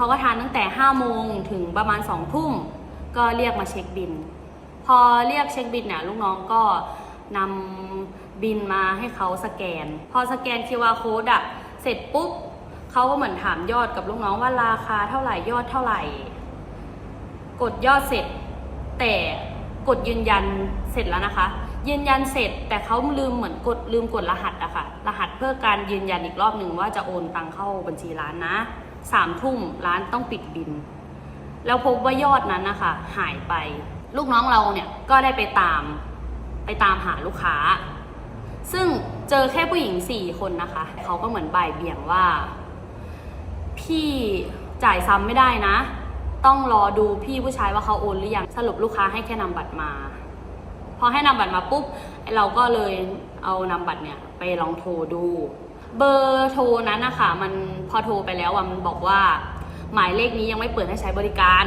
เขาก็ทานตั้งแต่5โมงถึงประมาณ2ทุ่มก็เรียกมาเช็คบิน พอเรียกเช็คบินเนี่ยลูกน้องก็นำบินมาให้เขาสแกน พอสแกน QR code อะเสร็จปุ๊บเขาก็เหมือนถามยอดกับลูกน้องว่าราคาเท่าไหร่ยอดเท่าไหร่ กดยอดเสร็จ แต่กดยืนยันเสร็จแล้วนะคะ ยืนยันเสร็จแต่เขาลืมเหมือนกดลืมกดรหัสอะค่ะ รหัสเพื่อการยืนยันอีกรอบหนึ่งว่าจะโอนตังเข้าบัญชีร้านนะ สามทุ่มร้านต้องปิดบิน แล้วพบว่ายอดนั้นนะคะหายไป ลูกน้องเราเนี่ยก็ได้ไปตามไปตามหาลูกค้า ซึ่งเจอแค่ผู้หญิงสี่คนนะคะ เขาก็เหมือนบ่ายเบี่ยงว่า พี่จ่ายซ้ำไม่ได้นะ ต้องรอดูพี่ผู้ชายว่าเขาโอนหรือยัง สรุปลูกค้าให้แค่นำบัตรมา พอให้นำบัตรมาปุ๊บ เราก็เลยเอานำบัตรเนี่ยไปลองโทรดู เบอร์โทรนั้นนะคะมันพอโทรไปแล้วอะมันบอกว่า หมายเลขนี้ยังไม่เปิดให้ใช้บริการ